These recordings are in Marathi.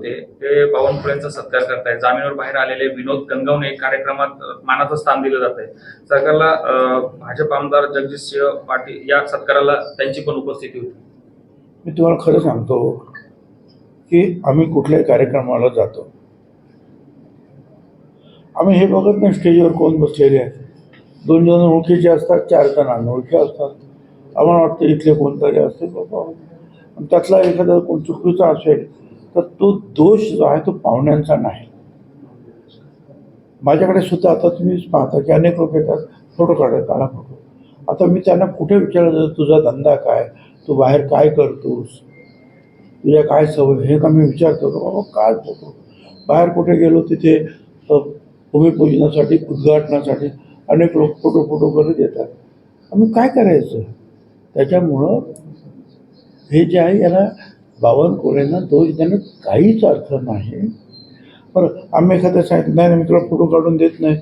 होते. ते बावनकुळेंचा सत्कार करतायत. जामीनवर बाहेर आलेले विनोद गंगवणे कार्यक्रमात मानाचं स्थान दिलं जात आहे सरकारला भाजप आमदार जगदीशसिंह पाटील या सत्काराला त्यांची पण उपस्थिती होती. मी तुम्हाला खरं सांगतो की आम्ही कुठल्याही कार्यक्रमाला जातो. आम्ही हे बघत नाही स्टेजवर कोण बसलेले आहेत. दोन जण ओळखीचे असतात चार जण अनोळखी असतात. आम्हाला वाटतं इथले कोणतरी असते बाबा. त्यातला एखादा कोण चुकीचा असेल तर तो दोष जो आहे तो पाहुण्यांचा नाही. माझ्याकडे सुद्धा आता तुम्ही पाहता की अनेक लोक येतात फोटो काढत काढा फोटो. आता मी त्यांना कुठे विचारलं तुझा धंदा काय? तू बाहेर काय करतोस? तुझ्या काय सवय? हे का मी विचारतो? बाबा काय फोटो? बाहेर कुठे गेलो तिथे भूमिपूजनासाठी उद्घाटनासाठी अनेक लोक फोटो फोटो करत येतात. आम्ही काय करायचं? त्याच्यामुळं हे जे आहे याला बावनकुळेंना दोष देण्यात काहीच अर्थ नाही. बरं आम्ही एखाद्या सांगितलं नाही नाही, मी तुला फोटो काढून देत नाही.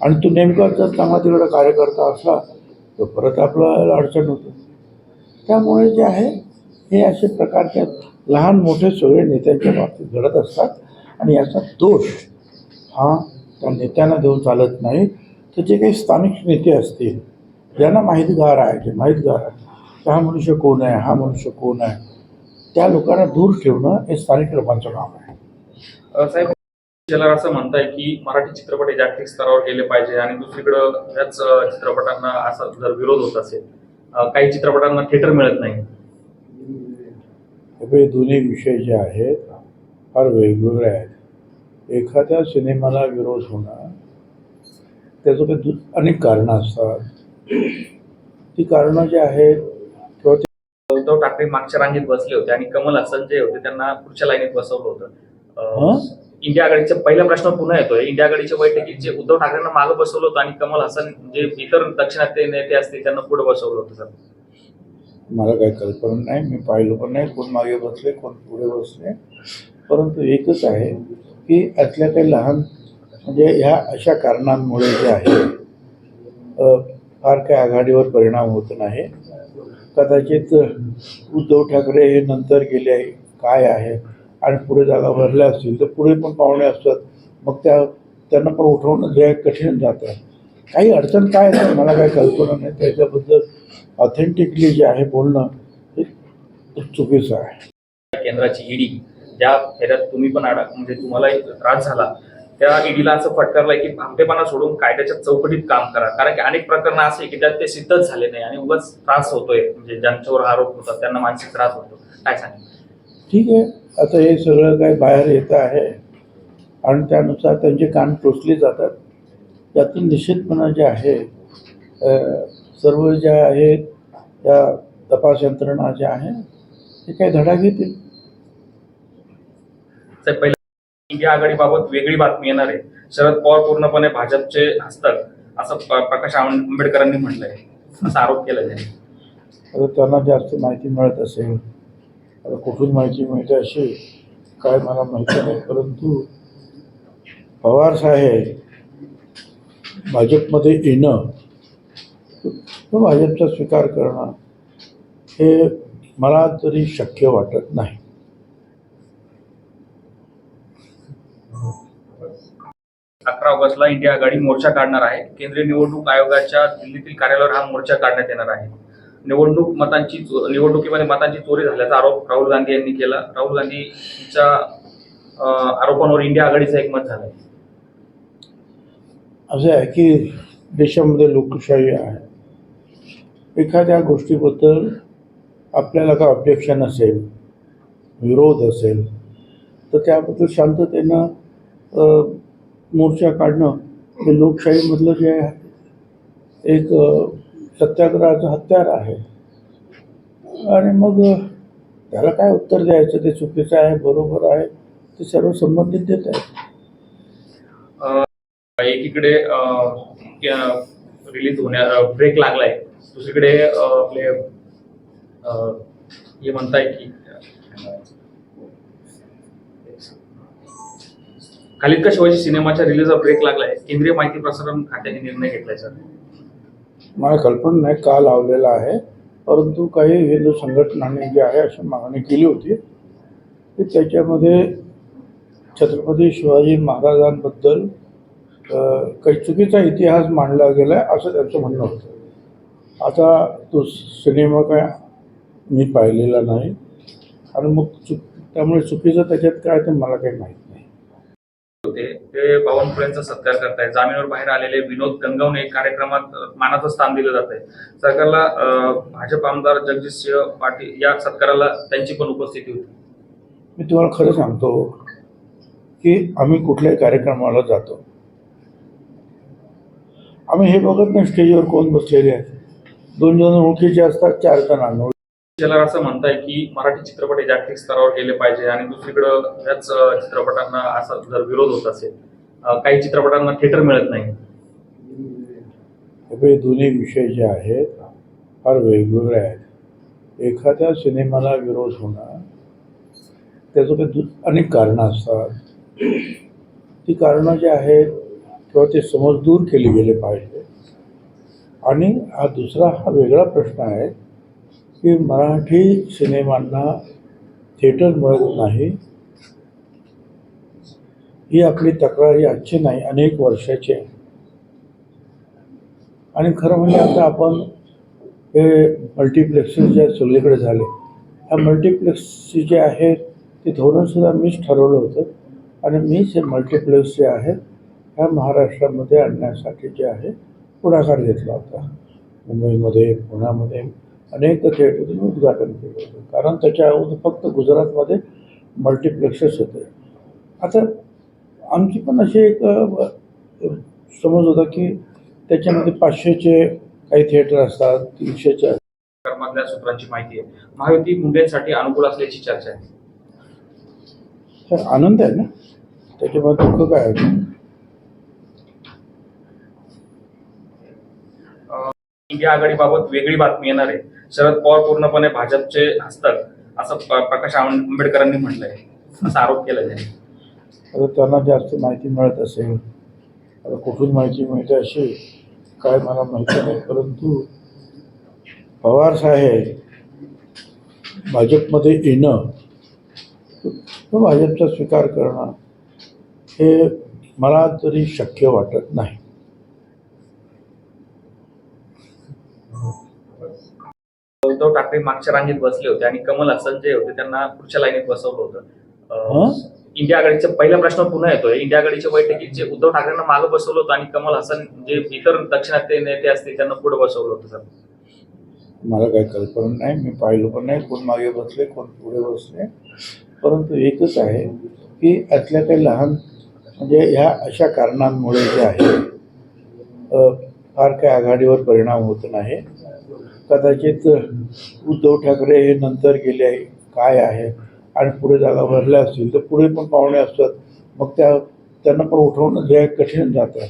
आणि तू नेमका जर चांगला तिकडे कार्यकर्ता असला तर परत आपल्याला अडचण होते. त्यामुळे जे आहे हे असे प्रकारचे लहान मोठे सगळे नेत्यांच्या बाबतीत घडत असतात. आणि याचा दोष हा त्या नेत्यांना देऊन चालत नाही. तर जे काही स्थानिक नेते असतील ज्यांना माहितगार आहे जे माहितगार आहे हा मनुष्य कोण आहे हा मनुष्य कोण आहे? त्या लोकांना दूर ठेवणं हे स्थानिक लोकांचं काम आहे. साहेब शेलार असं म्हणताय की मराठी चित्रपट हे जागतिक स्तरावर गेले पाहिजे आणि दुसरीकडं याच अ, चित्रपटांना असा जर विरोध होत असेल काही चित्रपटांना थिएटर मिळत नाही. हे दोन्ही विषय जे आहेत फार वेगवेगळे आहेत. एखाद्या सिनेमाला विरोध होणं त्याचं काही दु अनेक कारणं असतात. ती कारणं जी आहेत उद्धव ठाकरे मागच्या रांगेत बसले होते आणि कमल हसन जे होते त्यांना पुढच्या लाईनीत बसवलं होतं? इंडिया आघाडीचा पहिला प्रश्न पुन्हा येतोय. इंडिया आघाडीच्या बैठकीत जे उद्धव ठाकरेंना मागं बसवलं होतं आणि कमल हसन जे इतर दक्षिणात्य नेते असतील त्यांना पुढे बसवलं होतं सर. मला काही कल्पना नाही. मी पाहिलं पण नाही कोण मागे बसले कोण पुढे बसले. परंतु एकच आहे की यातल्या काही लहान म्हणजे ह्या अशा कारणांमुळे जे आहे फार काही आघाडीवर परिणाम होत नाही. कदाचित उद्धव ठाकरे हे नंतर गेले आहे काय आहे आणि पुढे जागा भरल्या असतील तर पुढे पण पाहुणे असतात. मग त्या त्यांना पण उठवणं जे कठीण जातं. काही अडचण काय आहे मला काही कल्पना नाही. त्याच्याबद्दल ऑथेंटिकली जे आहे बोलणं हे चुकीचं आहे. केंद्राची ईडी ज्या फेऱ्यात तुम्ही पण अडक म्हणजे तुम्हाला एक त्रास झाला त्या ईडीला असं फटकारलंय की भामटेपणा सोडून कायद्याच्या चौकटीत काम करा. कारण की अनेक प्रकरणं असे की त्यात ते सिद्धच झाले नाही आणि उगाच त्रास होतोय. म्हणजे ज्यांच्यावर आरोप होतात त्यांना मानसिक त्रास होतो. काय सांगेल ठीक आहे. आता हे सगळं काय बाहेर येतं आहे. आणि त्यानुसार त्यांचे कान टोचले जातात. त्यातून निश्चितपणा जे आहे सर्व ज्या आहेत त्या तपास यंत्रणा ज्या आहे ते काही धडा घेतील. या आघाडीबाबत वेगळी बातमी येणार आहे. शरद पवार पूर्णपणे भाजपचे हस्तक असं प्रकाश आंबेडकरांनी म्हटलंय. असा आरोप केला त्यांनी. आता त्यांना जास्त माहिती मिळत असेल. आता कुठून माहिती मिळते अशी काय मला माहिती नाही परंतु पवार साहेब भाजपमध्ये येणं भाजपचा स्वीकार करणं हे मला तरी शक्य वाटत नाही. अकरा ऑगस्टला इंडिया आघाडी मोर्चा काढणार आहे. केंद्रीय निवडणूक आयोगाच्या दिल्लीतील कार्यालयावर हा मोर्चा काढण्यात येणार आहे. निवडणूक मतांची चो- निवडणुकीमध्ये मतांची चोरी झाल्याचा आरोप राहुल गांधी यांनी केला. राहुल गांधीच्या आरोपांवर इंडिया आघाडीचं एकमत झालं असं आहे की देशामध्ये लोकशाही आहे. एखाद्या गोष्टीबद्दल आपल्याला काय ऑब्जेक्शन असेल विरोध असेल तर त्याबद्दल शांततेनं मोर्चा काढणं हे लोकशाहीमधलं जे एक सत्याग्रहाचं हत्यार आहे. आणि मग त्याला काय उत्तर द्यायचं? ते चुकीचं आहे बरोबर आहे ते सर्व संबंधित देत आहेत. एकीकडे रिलीज होण्या ब्रेक लागलाय. दुसरीकडे आपले हे म्हणताय की कालिका का शिवाजी सिनेमाच्या रिलीजला ब्रेक लागलाय. केंद्रीय माहिती प्रसारण खात्याने निर्णय घेतलाय सर. मला कल्पना नाही का लावलेला आहे. परंतु काही हिंदू संघटनांनी जे आहे अशी मागणी केली होती की त्याच्यामध्ये छत्रपती शिवाजी महाराजांबद्दल काही चुकीचा इतिहास मांडला गेला आहे असं त्यांचं म्हणणं होतं. आता तो सिनेमा काय मी पाहिलेला नाही. आणि मग चुक त्यामुळे चुकीचं त्याच्यात काय ते मला काही माहीत नाही. होते. ते बावनकुळेंचा सत्कार करतायत. जामीनवर बाहेर आलेले विनोद गंगवणे कार्यक्रमात मानाचं स्थान दिलं जात आहे सरकारला भाजप आमदार जगदीशसिंह पाटील या सत्काराला त्यांची पण उपस्थिती होती. मी तुम्हाला खरं सांगतो की आम्ही कुठल्याही कार्यक्रमाला जातो. आम्ही हे बघत नाही स्टेजवर कोण बसलेले आहेत? दोन जण ओळखीचे असतात चार जण त्याला असं म्हणताय की मराठी चित्रपट हे जागतिक स्तरावर गेले पाहिजे आणि दुसरीकडं याच चित्रपटांना असा जर विरोध होत असेल काही चित्रपटांना थिएटर मिळत नाही. हे दोन्ही विषय जे आहेत फार वेगवेगळे आहेत. एखाद्या सिनेमाला विरोध होणं त्याचं काही दु अनेक कारणं असतात. ती कारणं जी आहेत किंवा ते समज दूर केली गेले पाहिजे. आणि हा दुसरा हा वेगळा प्रश्न आहे की मराठी सिनेमांना थिएटर मिळत नाही. ही आपली तक्रार ही आजची नाही अनेक वर्षाची आहे. आणि खरं म्हणजे आता आपण हे मल्टिप्लेक्सेस जे सगळीकडे झाले ह्या मल्टिप्लेक्सची जे आहेत ते धोरणसुद्धा मीच ठरवलं होतं. आणि मीच हे मल्टिप्लेक्स जे आहेत ह्या महाराष्ट्रामध्ये आणण्यासाठी जे आहे पुढाकार घेतला होता. मुंबईमध्ये पुण्यामध्ये अनेक थिएटरचं उद्घाटन केलं होतं. कारण त्याच्या अगोदर फक्त गुजरातमध्ये मल्टिप्लेक्सेस होते. आता आमची पण अशी एक समज होता की त्याच्यामध्ये पाचशेचे काही थिएटर असतात तीनशेचे कर्मातल्या सूत्रांची माहिती आहे. महायुती मुंडेंसाठी अनुकूल असल्याची चर्चा आहे. आनंद आहे ना? त्याच्यामध्ये दुःख काय आहे? या आघाडीबाबत वेगळी बातमी येणार आहे. शरद पवार पूर्णपणे भाजपचे हस्तक असं प्रकाश आंबेडकरांनी म्हटलंय. असा आरोप केला त्यांनी. आता त्यांना जास्त माहिती मिळत असेल. आता कुठून माहिती मिळते अशी काय मला माहिती नाही परंतु पवार साहेब भाजपमध्ये येणं भाजपचा स्वीकार करणं हे मला तरी शक्य वाटत नाही. उद्धव ठाकरे मागच्या रांगेत बसले होते आणि कमल हसन जे होते त्यांना पुढच्या लाईनीत बसवलं होतं. इंडिया आघाडीचा पहिला प्रश्न पुन्हा येतोय. इंडिया आघाडीच्या बैठकीत जे उद्धव ठाकरेंना मागे बसवलं होतं आणि कमल हसन जे इतर दक्षिणात्य नेते असतील त्यांना पुढे बसवलं होतं सर. मला काही कल्पना नाही. मी पाहिलं पण नाही कोण मागे बसले कोण पुढे बसले. परंतु एकच आहे की यातल्या काही लहान म्हणजे ह्या अशा कारणांमुळे जे आहे फार काही आघाडीवर परिणाम होत नाही. कदाचित उद्धव ठाकरे हे नंतर गेले आहे काय आहे आणि पुढे जागा भरल्या असतील तर पुढे पण पाहुणे असतात. मग त्या त्यांना पण उठवणं जे कठीण जातं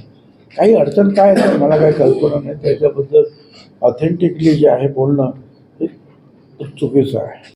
काही अडचण काय आहे मला काही कल्पना नाही. त्याच्याबद्दल ऑथेंटिकली जे आहे बोलणं हे चुकीचं आहे.